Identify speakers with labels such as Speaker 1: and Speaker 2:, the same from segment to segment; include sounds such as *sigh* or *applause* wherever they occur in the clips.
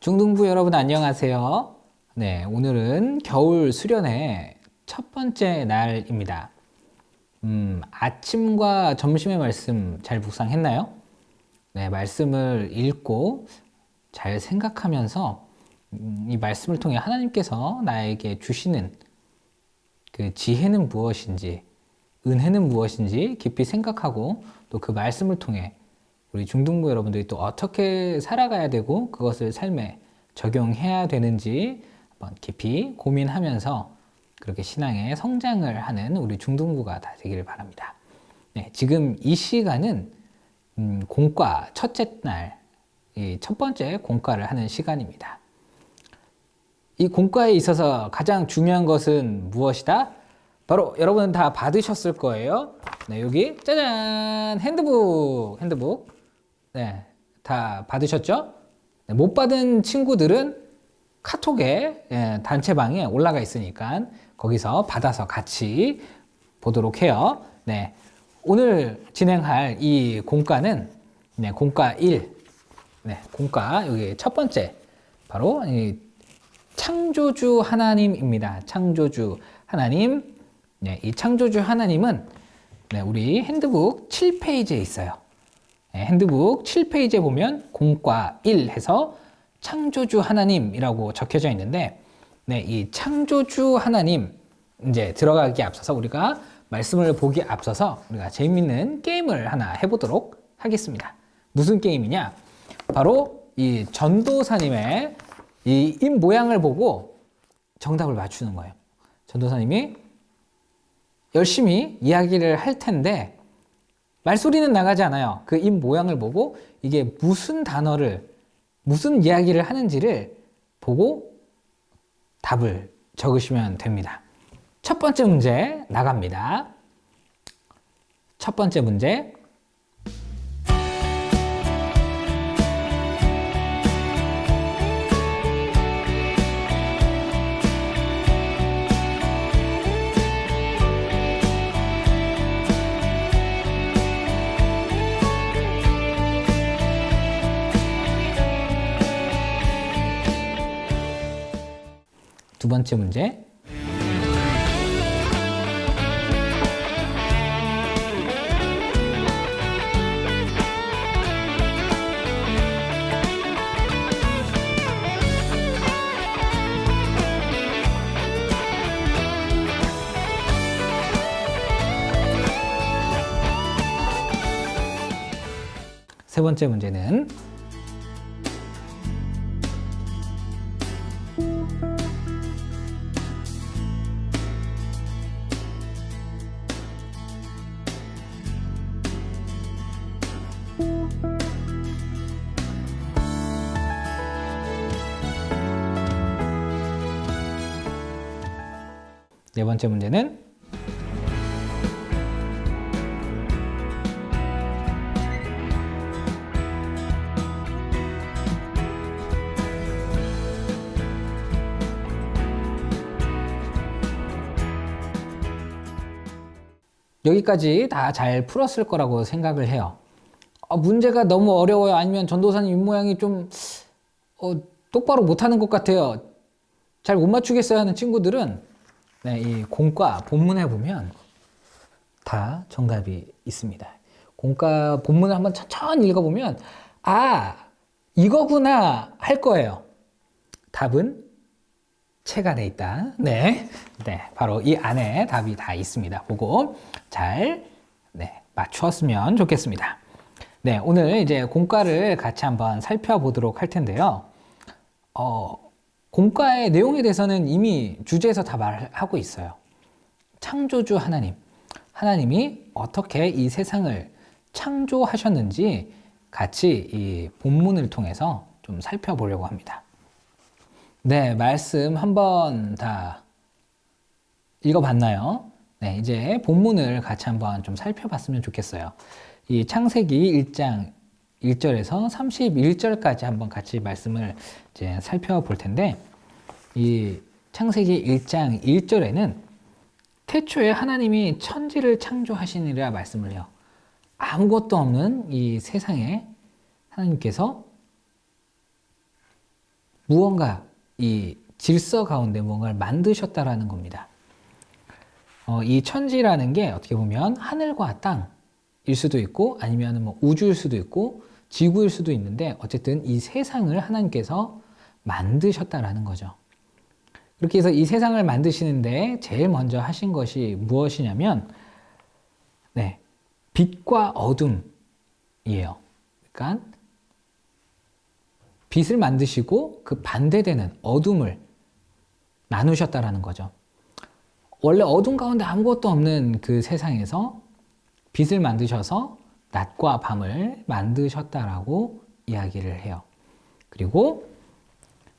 Speaker 1: 중등부 여러분 안녕하세요. 네, 오늘은 겨울 수련회 첫 번째 날입니다. 음, 아침과 점심의 말씀 잘 묵상했나요? 네, 말씀을 읽고 잘 생각하면서 음, 이 말씀을 통해 하나님께서 나에게 주시는 그 지혜는 무엇인지, 은혜는 무엇인지 깊이 생각하고 또 그 말씀을 통해 우리 중등부 여러분들이 또 어떻게 살아가야 되고 그것을 삶에 적용해야 되는지 한번 깊이 고민하면서 그렇게 신앙의 성장을 하는 우리 중등부가 다 되기를 바랍니다. 네, 지금 이 시간은 음, 공과 첫째 날, 이첫 번째 공과를 하는 시간입니다. 이 공과에 있어서 가장 중요한 것은 무엇이다? 바로 여러분 다 받으셨을 거예요. 네, 여기 짜잔 핸드북, 핸드북. 네, 다 받으셨죠? 네, 못 받은 친구들은 카톡에 예, 단체방에 올라가 있으니까 거기서 받아서 같이 보도록 해요. 네, 오늘 진행할 이 공과는 네, 공과 1. 네, 공과 여기 첫 번째 바로 이 창조주 하나님입니다. 창조주 하나님. 네, 이 창조주 하나님은 네, 우리 핸드북 7페이지에 있어요. 네, 핸드북 7페이지에 보면 공과 1 해서 창조주 하나님이라고 적혀져 있는데 네, 이 창조주 하나님 이제 들어가기 앞서서 우리가 말씀을 보기 앞서서 우리가 재밌는 게임을 하나 해보도록 하겠습니다. 무슨 게임이냐? 바로 이 전도사님의 이 입 모양을 보고 정답을 맞추는 거예요. 전도사님이 열심히 이야기를 할 텐데 말소리는 나가지 않아요. 그 입 모양을 보고 이게 무슨 단어를 무슨 이야기를 하는지를 보고 답을 적으시면 됩니다. 첫 번째 문제 나갑니다. 첫 번째 문제. 번째 문제. 세 번째 문제는 네 번째 문제는 여기까지 다 잘 풀었을 거라고 생각을 해요. 어, 문제가 너무 어려워요. 아니면 전도사님 입모양이 좀 어, 똑바로 못하는 것 같아요. 잘 못 맞추겠어요 하는 친구들은 네, 이 공과 본문에 보면 다 정답이 있습니다. 공과 본문을 한번 천천히 읽어보면 아 이거구나 할 거예요. 답은 책 안에 있다. 네, 네, 바로 이 안에 답이 다 있습니다. 보고 잘 네, 맞추었으면 좋겠습니다. 네, 오늘 이제 공과를 같이 한번 살펴보도록 할 텐데요. 어, 공과의 내용에 대해서는 이미 주제에서 다 말하고 있어요. 창조주 하나님. 하나님이 어떻게 이 세상을 창조하셨는지 같이 이 본문을 통해서 좀 살펴보려고 합니다. 네, 말씀 한번 다 읽어봤나요? 네, 이제 본문을 같이 한번 좀 살펴봤으면 좋겠어요. 이 창세기 1장 1절에서 31절까지 한번 같이 말씀을 이제 살펴볼 텐데, 이 창세기 1장 1절에는 태초에 하나님이 천지를 창조하시니라 말씀을 해요. 아무것도 없는 이 세상에 하나님께서 무언가 이 질서 가운데 무언가를 만드셨다라는 겁니다. 어, 이 천지라는 게 어떻게 보면 하늘과 땅일 수도 있고 아니면 뭐 우주일 수도 있고 지구일 수도 있는데 어쨌든 이 세상을 하나님께서 만드셨다라는 거죠. 그렇게 해서 이 세상을 만드시는데 제일 먼저 하신 것이 무엇이냐면 네. 빛과 어둠이에요. 그러니까 빛을 만드시고 그 반대되는 어둠을 나누셨다라는 거죠. 원래 어둠 가운데 아무것도 없는 그 세상에서 빛을 만드셔서 낮과 밤을 만드셨다라고 이야기를 해요. 그리고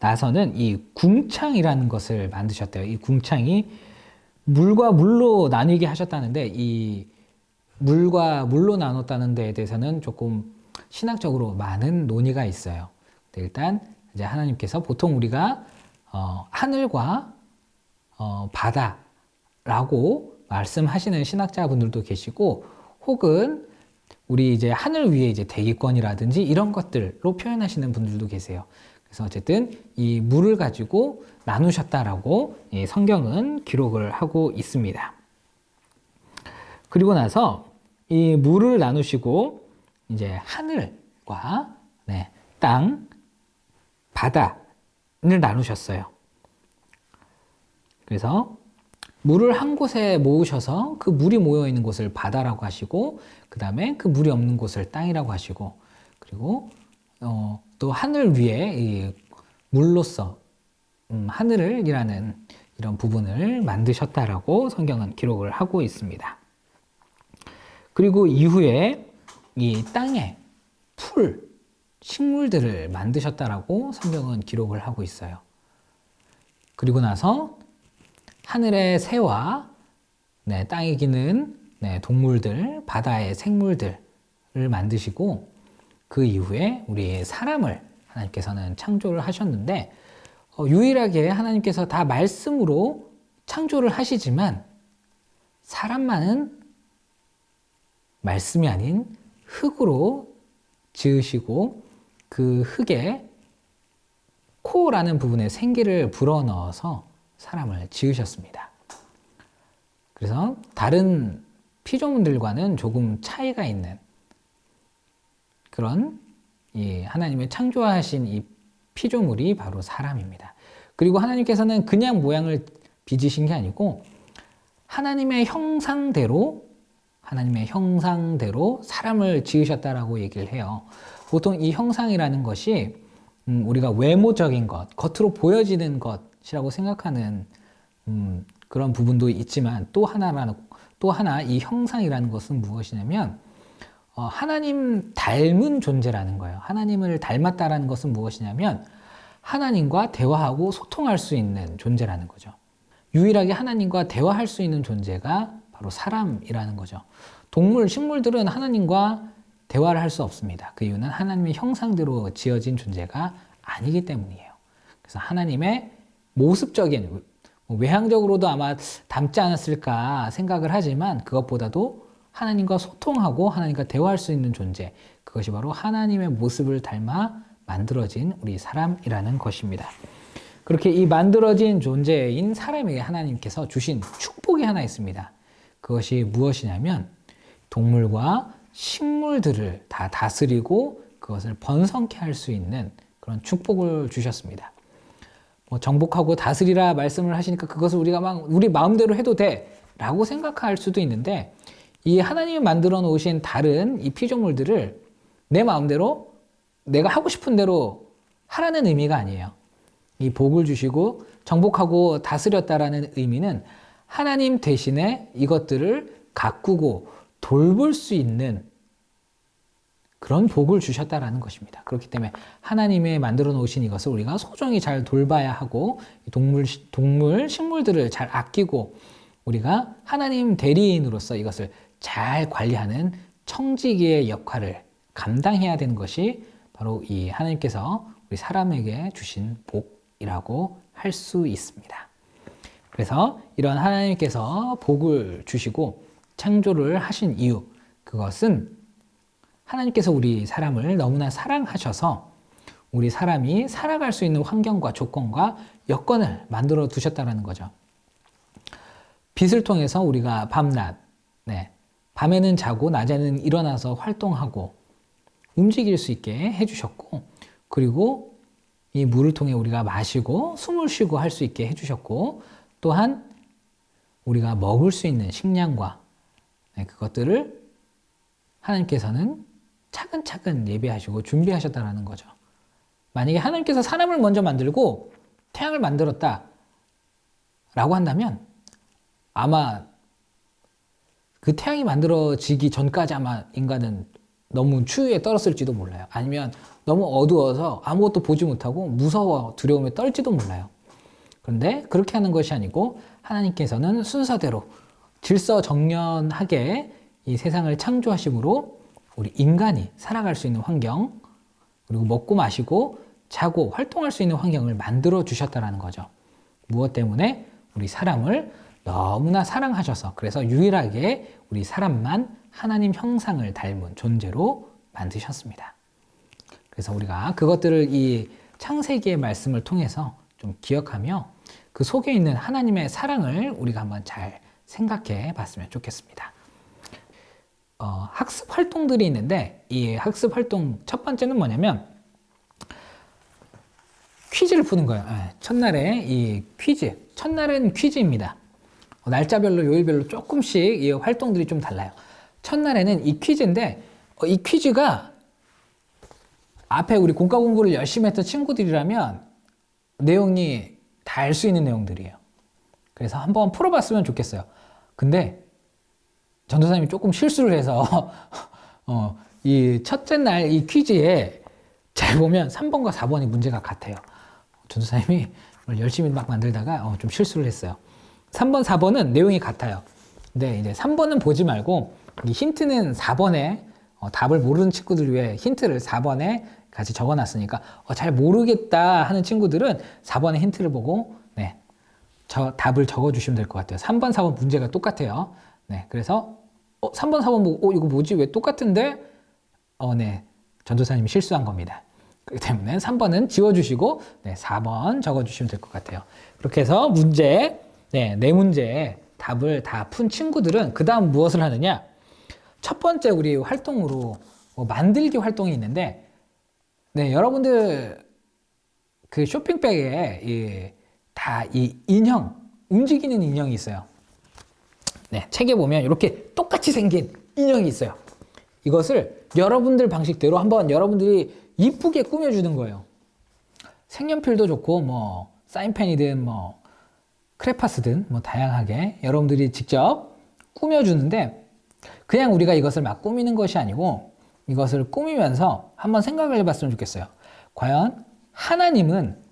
Speaker 1: 나서는 이 궁창이라는 것을 만드셨대요. 이 궁창이 물과 물로 나뉘게 하셨다는데 이 물과 물로 나눴다는 데에 대해서는 조금 신학적으로 많은 논의가 있어요. 일단 이제 하나님께서 보통 우리가 어, 하늘과 어, 바다라고 말씀하시는 신학자분들도 계시고 혹은 우리 이제 하늘 위에 이제 대기권이라든지 이런 것들로 표현하시는 분들도 계세요. 그래서 어쨌든 이 물을 가지고 나누셨다라고 성경은 기록을 하고 있습니다. 그리고 나서 이 물을 나누시고 이제 하늘과 네, 땅, 바다를 나누셨어요. 그래서 물을 한 곳에 모으셔서 그 물이 모여 있는 곳을 바다라고 하시고 그 다음에 그 물이 없는 곳을 땅이라고 하시고 그리고 어, 또 하늘 위에 물로서 음, 하늘을이라는 이런 부분을 만드셨다라고 성경은 기록을 하고 있습니다. 그리고 이후에 이 땅에 풀, 식물들을 만드셨다라고 성경은 기록을 하고 있어요. 그리고 나서 하늘의 새와 네, 땅에 기는 네, 동물들, 바다의 생물들을 만드시고 그 이후에 우리 사람을 하나님께서는 창조를 하셨는데 어, 유일하게 하나님께서 다 말씀으로 창조를 하시지만 사람만은 말씀이 아닌 흙으로 지으시고 그 흙에 코라는 부분에 생기를 불어넣어서 사람을 지으셨습니다. 그래서 다른 피조물들과는 조금 차이가 있는 그런 이 하나님의 창조하신 이 피조물이 바로 사람입니다. 그리고 하나님께서는 그냥 모양을 빚으신 게 아니고 하나님의 형상대로 하나님의 형상대로 사람을 지으셨다라고 얘기를 해요. 보통 이 형상이라는 것이 음, 우리가 외모적인 것, 겉으로 보여지는 것 이라고 생각하는 음, 그런 부분도 있지만 또 하나라는 또 하나 이 형상이라는 것은 무엇이냐면 어, 하나님 닮은 존재라는 거예요. 하나님을 닮았다라는 것은 무엇이냐면 하나님과 대화하고 소통할 수 있는 존재라는 거죠. 유일하게 하나님과 대화할 수 있는 존재가 바로 사람이라는 거죠. 동물, 식물들은 하나님과 대화를 할 수 없습니다. 그 이유는 하나님의 형상대로 지어진 존재가 아니기 때문이에요. 그래서 하나님의 모습적인, 뭐 외향적으로도 아마 닮지 않았을까 생각을 하지만 그것보다도 하나님과 소통하고 하나님과 대화할 수 있는 존재, 그것이 바로 하나님의 모습을 닮아 만들어진 우리 사람이라는 것입니다. 그렇게 이 만들어진 존재인 사람에게 하나님께서 주신 축복이 하나 있습니다. 그것이 무엇이냐면 동물과 식물들을 다 다스리고 그것을 번성케 할 수 있는 그런 축복을 주셨습니다. 뭐 정복하고 다스리라 말씀을 하시니까 그것을 우리가 막 우리 마음대로 해도 돼라고 생각할 수도 있는데 이 하나님이 만들어 놓으신 다른 이 피조물들을 내 마음대로 내가 하고 싶은 대로 하라는 의미가 아니에요. 이 복을 주시고 정복하고 다스렸다라는 의미는 하나님 대신에 이것들을 가꾸고 돌볼 수 있는 그런 복을 주셨다라는 것입니다. 그렇기 때문에 하나님의 만들어 놓으신 이것을 우리가 소중히 잘 돌봐야 하고 동물, 동물, 식물들을 잘 아끼고 우리가 하나님 대리인으로서 이것을 잘 관리하는 청지기의 역할을 감당해야 되는 것이 바로 이 하나님께서 우리 사람에게 주신 복이라고 할 수 있습니다. 그래서 이런 하나님께서 복을 주시고 창조를 하신 이유, 그것은 하나님께서 우리 사람을 너무나 사랑하셔서 우리 사람이 살아갈 수 있는 환경과 조건과 여건을 만들어 두셨다라는 거죠. 빛을 통해서 우리가 밤낮, 네. 밤에는 자고 낮에는 일어나서 활동하고 움직일 수 있게 해주셨고, 그리고 이 물을 통해 우리가 마시고 숨을 쉬고 할 수 있게 해주셨고, 또한 우리가 먹을 수 있는 식량과 네, 그것들을 하나님께서는 차근차근 예배하시고 준비하셨다라는 거죠. 만약에 하나님께서 사람을 먼저 만들고 태양을 만들었다 라고 한다면 아마 그 태양이 만들어지기 전까지 아마 인간은 너무 추위에 떨었을지도 몰라요. 아니면 너무 어두워서 아무것도 보지 못하고 무서워 두려움에 떨지도 몰라요. 그런데 그렇게 하는 것이 아니고 하나님께서는 순서대로 질서정연하게 이 세상을 창조하심으로 우리 인간이 살아갈 수 있는 환경 그리고 먹고 마시고 자고 활동할 수 있는 환경을 만들어 주셨다라는 거죠. 무엇 때문에 우리 사람을 너무나 사랑하셔서 그래서 유일하게 우리 사람만 하나님 형상을 닮은 존재로 만드셨습니다. 그래서 우리가 그것들을 이 창세기의 말씀을 통해서 좀 기억하며 그 속에 있는 하나님의 사랑을 우리가 한번 잘 생각해 봤으면 좋겠습니다. 어, 학습 활동들이 있는데 이 학습 활동 첫 번째는 뭐냐면 퀴즈를 푸는 거예요. 예, 첫날에 이 퀴즈. 첫날은 퀴즈입니다. 어, 날짜별로 요일별로 조금씩 이 활동들이 좀 달라요. 첫날에는 이 퀴즈인데 어, 이 퀴즈가 앞에 우리 공과 공부를 열심히 했던 친구들이라면 내용이 다 알 수 있는 내용들이에요. 그래서 한번 풀어봤으면 좋겠어요. 근데 전도사님이 조금 실수를 해서 *laughs* 어, 이 첫째 날 이 퀴즈에 잘 보면 3번과 4번이 문제가 같아요. 전도사님이 열심히 막 만들다가 어, 좀 실수를 했어요. 3번, 4번은 내용이 같아요. 근데 이제 3번은 보지 말고 이 힌트는 4번에 어, 답을 모르는 친구들 위해 힌트를 4번에 같이 적어놨으니까 어, 잘 모르겠다 하는 친구들은 4번의 힌트를 보고 네, 저 답을 적어주시면 될 것 같아요. 3번, 4번 문제가 똑같아요. 네, 그래서 어, 3번, 4번 보고 어, 이거 뭐지? 왜 똑같은데? 어, 네, 전도사님이 실수한 겁니다. 그렇기 때문에 3번은 지워주시고 네, 4번 적어주시면 될 것 같아요. 그렇게 해서 문제, 네, 네 문제 답을 다 푼 친구들은 그 다음 무엇을 하느냐? 첫 번째 우리 활동으로 뭐 만들기 활동이 있는데 네, 여러분들 그 쇼핑백에 다 이 인형, 움직이는 인형이 있어요. 네, 책에 보면 이렇게 똑같이 생긴 인형이 있어요. 이것을 여러분들 방식대로 한번 여러분들이 이쁘게 꾸며주는 거예요. 색연필도 좋고 뭐 사인펜이든 뭐 크레파스든 뭐 다양하게 여러분들이 직접 꾸며주는데 그냥 우리가 이것을 막 꾸미는 것이 아니고 이것을 꾸미면서 한번 생각을 해봤으면 좋겠어요. 과연 하나님은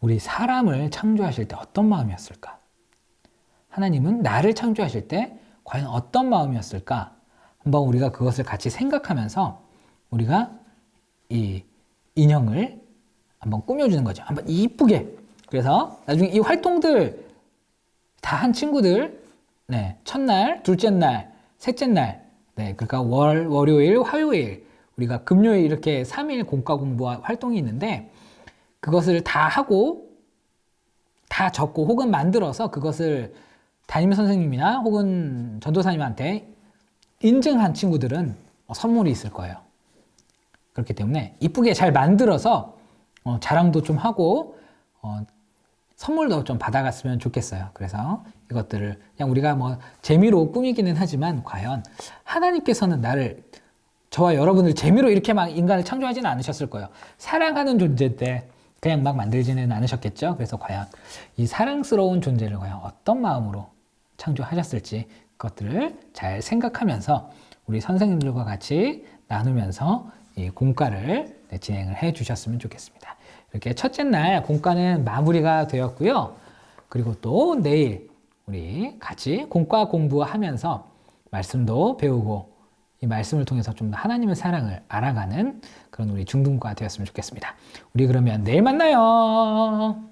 Speaker 1: 우리 사람을 창조하실 때 어떤 마음이었을까? 하나님은 나를 창조하실 때 과연 어떤 마음이었을까? 한번 우리가 그것을 같이 생각하면서 우리가 이 인형을 한번 꾸며주는 거죠. 한번 이쁘게. 그래서 나중에 이 활동들 다 한 친구들, 네, 첫날, 둘째 날, 셋째 날, 네, 그러니까 월, 월요일, 화요일, 우리가 금요일 이렇게 3일 공과 공부 활동이 있는데 그것을 다 하고 다 적고 혹은 만들어서 그것을 담임 선생님이나 혹은 전도사님한테 인증한 친구들은 선물이 있을 거예요. 그렇기 때문에 이쁘게 잘 만들어서 어, 자랑도 좀 하고 어, 선물도 좀 받아갔으면 좋겠어요. 그래서 이것들을 그냥 우리가 뭐 재미로 꾸미기는 하지만 과연 하나님께서는 나를 저와 여러분을 재미로 이렇게 막 인간을 창조하지는 않으셨을 거예요. 사랑하는 존재인데 그냥 막 만들지는 않으셨겠죠. 그래서 과연 이 사랑스러운 존재를 과연 어떤 마음으로 창조하셨을지 그것들을 잘 생각하면서 우리 선생님들과 같이 나누면서 이 공과를 네, 진행을 해 주셨으면 좋겠습니다. 이렇게 첫째 날 공과는 마무리가 되었고요. 그리고 또 내일 우리 같이 공과 공부하면서 말씀도 배우고 이 말씀을 통해서 좀더 하나님의 사랑을 알아가는 그런 우리 중등과 되었으면 좋겠습니다. 우리 그러면 내일 만나요.